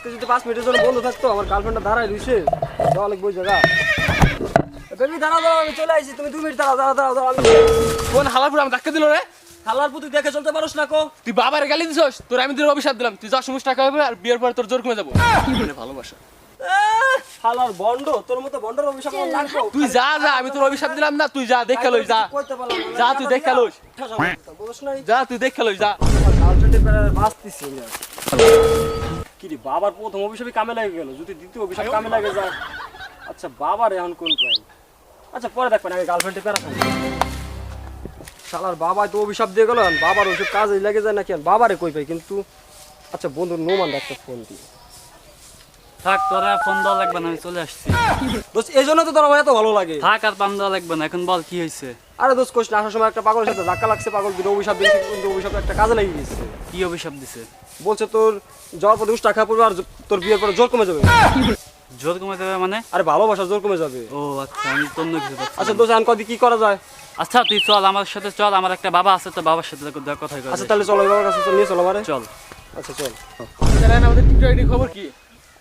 আজকে যদি পাঁচ মিনিটের জন্য বন্ধ থাকতো আমার গার্লফ্রেন্ডটা দাঁড়ায় রইছে যাওয়া লাগবে ওই জায়গা। বেবি দাঁড়াও দাঁড়াও আমি চলে আইছি তুমি দুই মিনিট দাঁড়াও দাঁড়াও দাঁড়াও দাঁড়াও আমি কোন হালার পুরো আমি ধাক্কা দিল রে? খালার পুতুক দেখে চলতে পারোস না কো। তুই বাবার গালি দিছস? তোর আমি তোর অভিশাপ দিলাম। তুই যা সমস্ত টাকা হবে আর বিয়ের পর তোর জোর কমে যাব। মানে ভালোবাসা। শালার বন্ড তোর মতো বন্ডর অভিশাপ আমার লাগবে। তুই যা যা আমি তোর অভিশাপ দিলাম না তুই যা দেখে লইস যা। যা তুই দেখে এই যা তুই দেখে লইস যা। গার্লফ্রেন্ডের বাঁচতেছি না। কি রে বাবার প্রথম অভিশাপই কামে লাগে গেল যদি দ্বিতীয় অভিশাপ কামে লাগে যায়। আচ্ছা বাবার এখন কোন প্রায় আচ্ছা পরে দেখবেন আগে গার্লফ্রেন্ডে প্যারা শালার বাবা তো অভিশাপ দিয়ে গেল বাবার ওইসব কাজে লেগে যায় নাকি? এখন বাবারে কই পাই কিন্তু? আচ্ছা বন্ধুর নোমান একটা ফোন দিই থাক তোরা ফোন দেওয়া লাগবে না আমি চলে আসছি। দোস্ত এই জন্য তো তোর আমার এত ভালো লাগে। থাক আর পান দেওয়া লাগবে না এখন বল কি হয়েছে? আরে দোস্ত কোশ না আসার সময় একটা পাগলের সাথে ধাক্কা লাগছে পাগল অভিশাপ দিয়েছে কিন্তু অভিশাপ একটা কাজে লেগে গেছে কি অভিশাপ দিছে? বলছে তোর পরে উস টাকা পড়বে আর তোর বিয়ের পরে জোর কমে যাবে। জোর কমে দেবে মানে? আরে ভালোবাসা জোর কমে যাবে। ও আচ্ছা আমি তো অন্য কিছু আচ্ছা দোস্ত এখন কদি কি করা যায়? আচ্ছা তুই চল আমার সাথে চল আমার একটা বাবা আছে তো বাবার সাথে কথা আচ্ছা তাহলে চলো বাবার কাছে চল, নিয়ে চলো আমারে চল। আচ্ছা চল। আমাদের টিকটক খবর কি?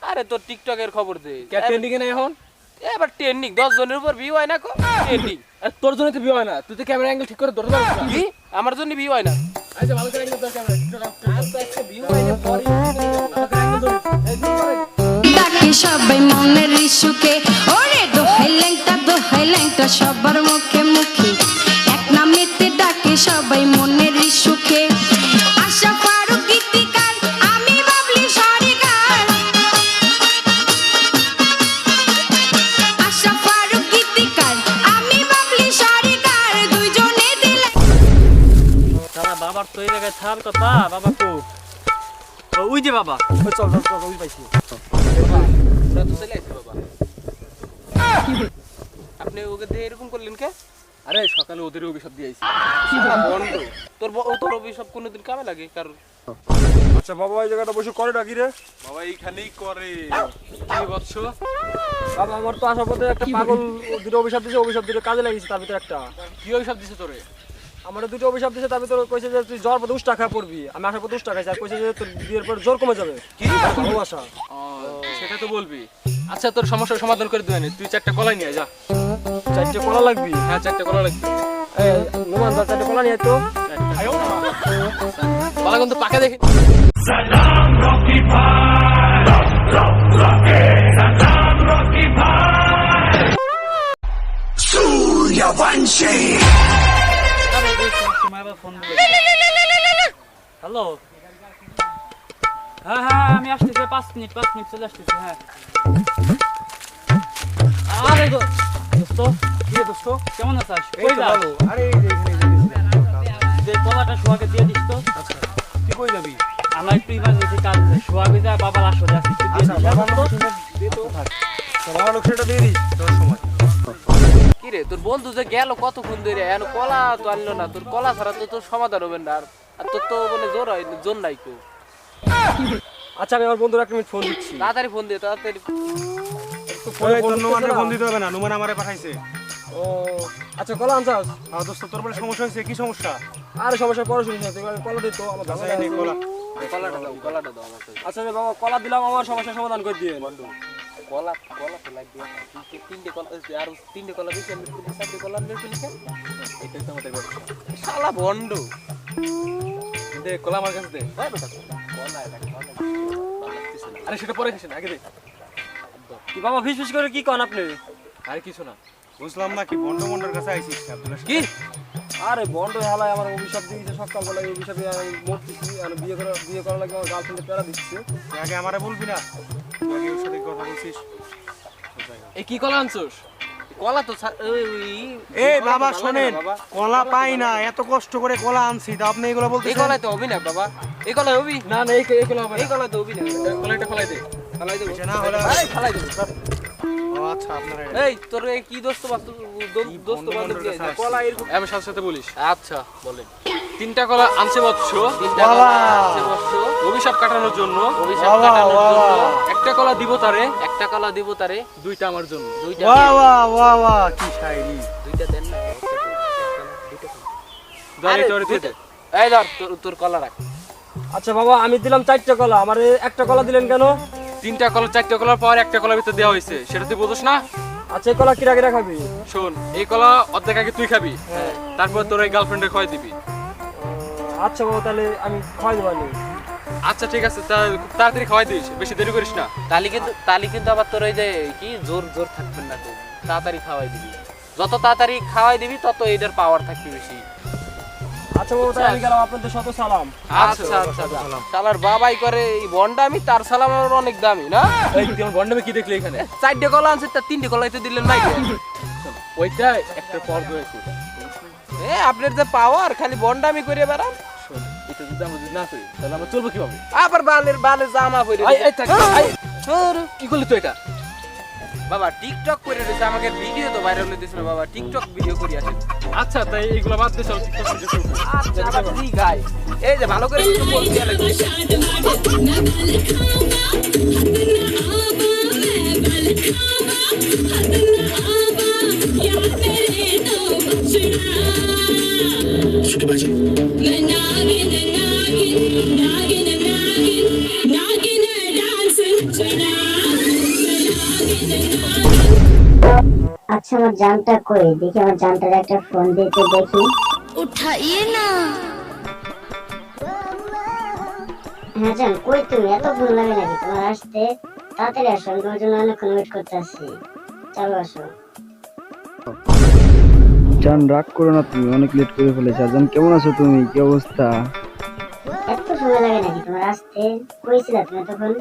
আরে তোর টিকটকের খবর দে। কে ট্রেন্ডিং এ নাই এখন? এবার ট্রেন্ডিং দশ জনের উপর ভিউ হয় না কো ট্রেন্ডিং আর তোর জন্য তো বিয়ে হয় না। তুই তো ক্যামেরা অ্যাঙ্গেল ঠিক করে ধরতে পারছিস না। কি? আমার জন্য ভিউ হয় না। আচ্ছা ভালো করে অ্যাঙ্গেল ধর ক্যামেরা ভিউ হয় না পরে। ডাকে সবাই মনের ইস্যুকে ওরে দোহাই ল্যাংটা দোহাই ল্যাংটা সবার মুখে। বাবার তো এই জায়গায় থার কথা বাবা কো? ওই যে বাবা। ওই চল চল চল ওই পাইছি। তো চলে আসছে বাবা। আপনি ওকে দিয়ে এরকম করলেন কে? আরে সকালে ওদের অভিশাপ বন্ধ। তোর তোর অভিশাপ কোনোদিন কামে লাগে? কারণ আচ্ছা বাবা এই জায়গাটা বসে করে ডাকি রে? বাবা এইখানেই করে। কি বৎস বাবা আমার তো আসার পথে একটা পাগল দুটো অভিশাপ দিয়েছে অভিশাপ দুটো কাজে লাগিয়েছে তার ভিতরে একটা। কি অভিশাপ দিছে তোরে? আমার দুটো অভিশাপ দিয়েছে তার ভিতরে কইছে যে তুই জ্বর পথে উস টাকা পড়বি। আমি আসার পথে উস টাকা আর কইছে যে তোর বিয়ের পর জোর কমে যাবে। কি? ভালোবাসা। সেটা তো বলবি। আচ্ছা তোর সমস্যার সমাধান করে দেবেন। তুই চারটা কলাই নিয়ে যা। চারটে কলা লাগবি? হ্যাঁ চারটা কলা লাগবে। এই নোমান দা চারটে কলা নিয়ে আয় তো। কলা কিন্তু পাকে দেখে। তোমার আবার ফোন হ্যালো হ্যাঁ হ্যাঁ আমি আসতেছি পাঁচ মিনিট পাঁচ মিনিট চলে আসতেছি হ্যাঁ। আরে দোস্ত কি দোস্ত কেমন আছিস? কই যা আরে যে কলাটা সোহাগে দিয়ে দিস তো। তুই কই যাবি? আমার একটু ইমার্জেন্সি কাজ আছে। সোহাগে যা বাবার আসলে একটু দিয়ে দিস বাবা লোক দে তো তো বাবা লোক সেটা দিয়ে দিস তোর সময়। কি রে তোর বন্ধু যে গেল কতক্ষণ ধরে? এখন কলা তো আনলো না। তোর কলা ছাড়া তো তোর সমাধান হবে না। আর তোর তো মানে জোর হয় জোর নাই কেউ। আচ্ছা আমি আমার বন্ধুর একটা মিনিট ফোন দিচ্ছি। তাড়াতাড়ি ফোন দিয়ে তাড়াতাড়ি। ফোন দিতেছে না। ফোন দিতে হবে না। নুমান আমারে পাঠাইছে। ও আচ্ছা কলা আনছাস দোস্ত তোর বলে সমস্যা হয়েছে? কি সমস্যা? আরে সমস্যা পরে শুনিস না। তুই কলা দিত আমার আচ্ছা, ধান্দা এই নে আছে। কলা। কলাটা দাও কলাটা দাও আচ্ছা বাবা কলা দিলাম আমার সমস্যার সমাধান করে দিয়ে। কলা কলা তো লাগবে তিনটে- কলা আর তিনটে কলা দিয়েছি আমি চারটে কলা এটাই তো আমাদের ব্যবসা। শালা ভন্ড দে কলা আমার কাছে দে। হয় বেটা কলা এটা আরে সেটা পরে খাসি না আগে দে। কি বাবা ফিস ফিস করে কি কন আপনি? আরে কিছু না। বুঝলাম না কি বন্ড বন্ডের কাছে আইছিস আব্দুল্লাহ কি? আরে বন্ড হালায় আমার অভিশাপ দিয়েছে সকালবেলা এই অভিশাপে আমি মরতেছি আর বিয়ে করা বিয়ে করা লাগে আমার গার্লফ্রেন্ডে প্যারা দিচ্ছে। আগে আমারে বলবি না? ওর সাথে কথা বলছিস এই কি কলা আনছোস? কলা তো ছা- ওই ওই- এই বাবা শোনেন কলা পাই না এত কষ্ট করে কলা আনছি তা আপনি এগুলো এই বলতেছেন তো হবি না বাবা। এই কলায় হবি না না এই এই কলা হবে এই কলায় তো হবি না কলাইটা ফলাই দে ফালাই দেবো। না হলে আরে ফালাই দেবো আচ্ছা আপনারা এই তোর কি দোস্ত বাস্তব দোস্ত বান্ধব কলা এরকম আমি সাথে সাথে বলিস। আচ্ছা বলেন। তিনটা কলা আনছে বৎস। তিনটা কলা অভিশাপ কাটানোর জন্য। অভিশাপ কাটানোর জন্য। একটা কলা দিব তারে। একটা কলা দিব তারে। দুইটা আমার জন্য। দুইটা বাহ বাহ বাহ বাহ কি শায়রি দুইটা দেন না। দে। এই ধর তোর তোর কলা রাখ। আচ্ছা বাবা আমি দিলাম চারটে কলা। আমার একটা কলা দিলেন কেন? তিনটা কলা চারটা কলার পর একটা কলার ভিতর দেওয়া হয়েছে। সেটা তুই বোঝস না? আচ্ছা এই কলা কিরা কিরা খাবি শোন এই কলা অর্ধেক আগে তুই খাবি। তারপর তোর এই গার্লফ্রেন্ডের খয় দিবি। আচ্ছা বাবা তাহলে আমি খাওয়াই দেবানি আচ্ছা ঠিক আছে তা খুব তাড়াতাড়ি খাওয়াই দিস বেশি দেরি করিস না। তালি কিন্তু তালি কিন্তু আবার তোর ওই যে কি জোর জোর থাকবেন না তো তাড়াতাড়ি খাওয়াই দিবি। যত তাড়াতাড়ি খাওয়াই দিবি তত এটার পাওয়ার থাকবে বেশি। আচ্ছা বাবা তাহলে আমি গেলাম আপনাদের শত সালাম। আচ্ছা আচ্ছা বাবাই করে এই বন্ডা আমি তার সালাম আমার অনেক দামি না? এই কি দেখলি এখানে? চারটে কলা আনছে তার তিনটে কলাই তো দিলেন ওইটা একটা এ আপনার যে পাওয়ার খালি বন্ডামি করে বেড়ান। না করি তাহলে আমরা চলবো কীভাবে? আবার বালের বালের জামা পরে এই, কি করলি তুই এটা? বাবা টিকটক করে রয়েছে আমাকে ভিডিও তো ভাইরাল বাবা টিকটক ভিডিও করি আচ্ছা তাই এইগুলো বাদ দে চল টিকটক ভিডিও শুরু আচ্ছা আবার ঠিক গাই। এই যে ভালো করে একটু বলতে লাগবে আচ্ছা আমার জানটা কই? দেখি আমার জানটার একটা ফোন দিতে দেখি। উঠাইয়ে না। হ্যাঁ জান কই তুমি? এত ফোন লাগে নাকি? তোমার আসতে তাড়াতাড়ি আসো আমি তোমার জন্য অনেকক্ষণ ওয়েট করতে আসছি। চলো আসো। জান রাগ করো না তুমি অনেক লেট করে ফেলেছো। জান কেমন আছো তুমি? কি অবস্থা? এত সময় লাগে নাকি তোমার? আসতে? কইছিলা তুমি তখন?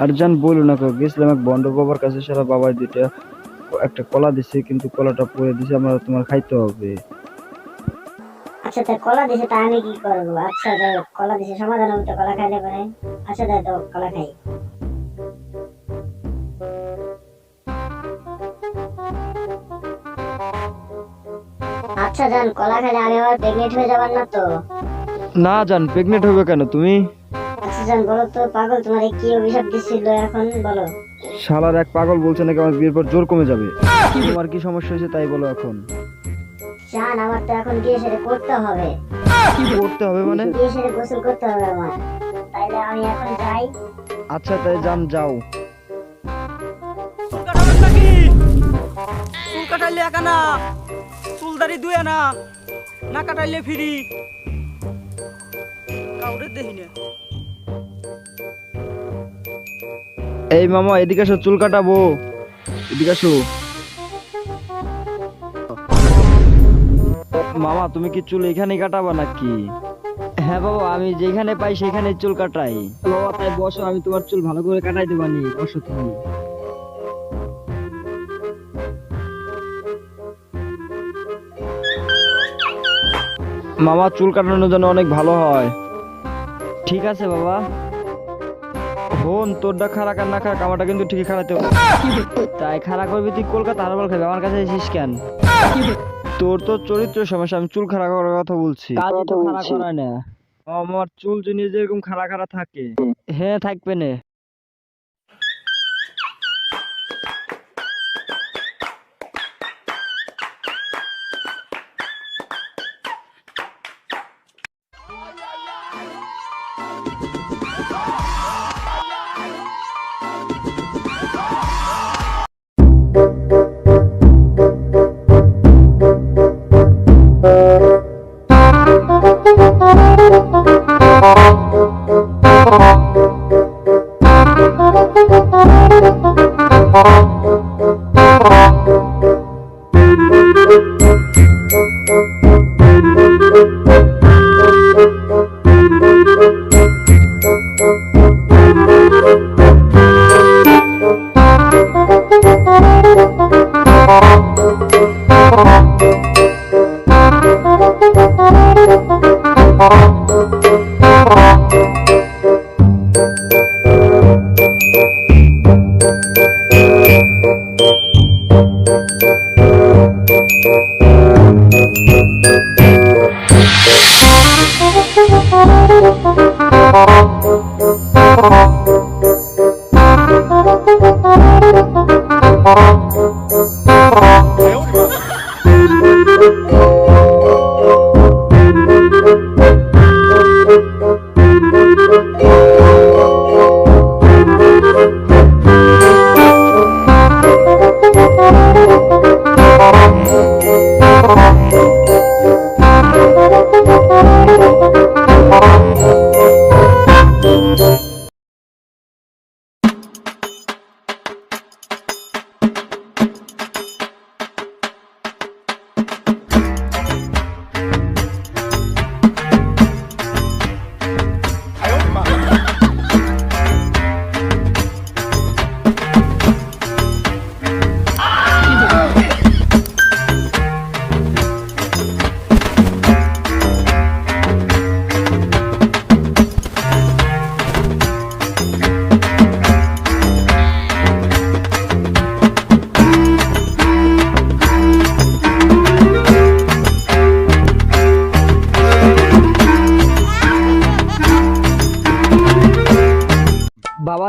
আর জান বলো না গেছিলাম এক বন্ড বাবার কাছে সারা বাবার দুইটা একটা কলা দিছে কিন্তু কলাটা পরে দিছে আমরা তোমার খাইতে হবে। আচ্ছা তা কলা দিছে তা আমি কি করব? আচ্ছা তাই কলা দিছে সমাধান হবে তো কলা খাইলে পরে। আচ্ছা তো কলা খাই। আচ্ছা জান কলা খাইলে আমি আবার প্রেগনেন্ট হয়ে যাবার না তো? না জান প্রেগনেন্ট হবে কেন তুমি? আচ্ছা জান বলো তো পাগল তোমার কি অভিশাপ দিছিল এখন বলো। শালার এক পাগল বলছে নাকি আমার বিয়ের পর জোর কমে যাবে। তোমার কি সমস্যা হয়েছে তাই বলো এখন। জান আমার তো এখন বিয়ে সেরে করতে হবে। কি করতে হবে মানে? বিয়ে সেরে গোসল করতে হবে আমার। তাইলে আমি এখন যাই। আচ্ছা তাই জান যাও। চুল কাটাবেন নাকি? চুল কাটাইলে একা না চুলদারি দুয়ে না না কাটাইলে ফিরি। দেখি না এই মামা এদিকে আসো চুল কাটাবো। এদিকে আসো। মামা তুমি কি চুল এখানে কাটাবা নাকি? হ্যাঁ বাবা আমি যেখানে পাই সেখানে চুল কাটাই। বাবা তাই বসো আমি তোমার চুল ভালো করে কাটাই দেবানি বসো তুমি। মামা চুল কাটানোর জন্য অনেক ভালো হয়। ঠিক আছে বাবা। বোন তোরটা খারাপ আর না খারাপ আমারটা কিন্তু ঠিকই খারাপ হবে। তাই খারাপ করবি তুই কলকাতা হারবাল খাবি আমার কাছে এসিস কেন? তোর তো চরিত্র সমস্যা আমি চুল খারাপ করার কথা বলছি। কাজই তো খারাপ করায় না। আমার চুল জিনিস যেরকম খাড়া খাড়া থাকে। হ্যাঁ থাকবে না। Ah!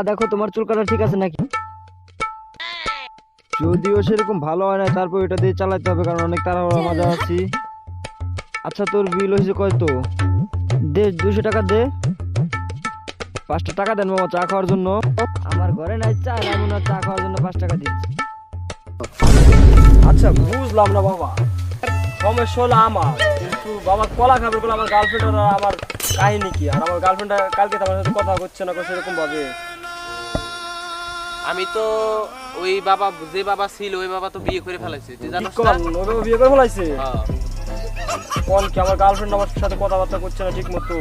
দেখো, তোমার চুল কাটা ঠিক আছে নাকি? যদিও সেরকম ভালো হয় না তারপর এটা দিয়ে চালাতে হবে, কারণ অনেক তাড়াহুড়া মাজা আছি। আচ্ছা তোর বিল হয়েছে কত দে দুশো টাকা দে। পাঁচটা টাকা দেন মামা, চা খাওয়ার জন্য। আমার ঘরে নাই চা আর চা খাওয়ার জন্য পাঁচ টাকা দিচ্ছি। আচ্ছা বুঝলাম না বাবা। সমস্যা হলো আমার। কিন্তু বাবা কলা খাবে বলে আমার গার্লফ্রেন্ড আমার কাহিনী কি? আর আমার গার্লফ্রেন্ড কালকে তো আমার সাথে কথা হচ্ছে না সেরকম ভাবে আমি তো ওই বাবা যে বাবা ছিল ওই বাবা তো বিয়ে করে ফেলাইছে। তুই কি জানিস না? ওকে বিয়ে করে ফেলাইছে? হ্যাঁ। কোন কি আমার গার্লফ্রেন্ড আমার সাথে কথাবার্তা করছে না ঠিক মতো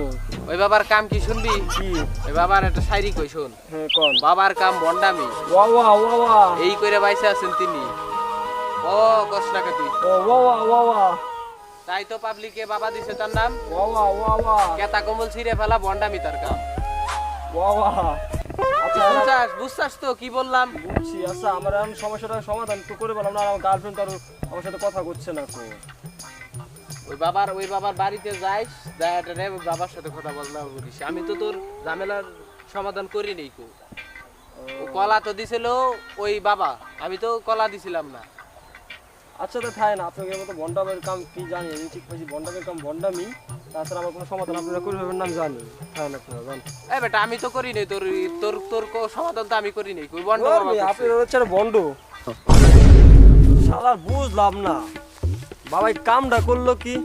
ওই বাবার কাম কি শুনবি? কি? ওই বাবার একটা শায়রি কই শুন। হ্যাঁ কোন? বাবার কাম বন্ডামি। ওয়া ওয়া ওয়া ওয়া। এই করে বাইসে আছেন তিনি। ও কষ্ট টাকা তুই ও ওয়া ওয়া ওয়া ওয়া। তাই তো পাবলিকে বাবা দিছে তার নাম। ওয়া ওয়া ওয়া ওয়া। কেতা কমল ছিঁড়ে ফেলা বন্ডামি তার কাম। ওয়া ওয়া। বুঝছাস বুঝছাস তো কি বললাম? বুঝছি আচ্ছা আমার এখন সমাধান তো করে বললাম না আমার গার্লফ্রেন্ড তো আমার সাথে কথা করছে না তো ওই বাবার ওই বাবার বাড়িতে যাইস যাই রে বাবার সাথে কথা বল না বলিস। আমি তো তোর ঝামেলার সমাধান করি নেই কো। ও কলা তো দিছিল ওই বাবা আমি তো কলা দিছিলাম না। আচ্ছা তো থাই না আপনাকে মতো বন্ডামের কাম কি জানি আমি ঠিক পাইছি বন্ডামের কাম বন্ডামি। তাছাড়া আমার কোনো সমাধান আপনারা করে পাবেন না আমি জানি। থাই আপনারা জান। এই বেটা আমি তো করি নাই তোর তোর সমাধান তো আমি করি নাই কই বন্ড আপনি হচ্ছে বন্ড বুঝলাম না। বাবাই কামটা করল কি?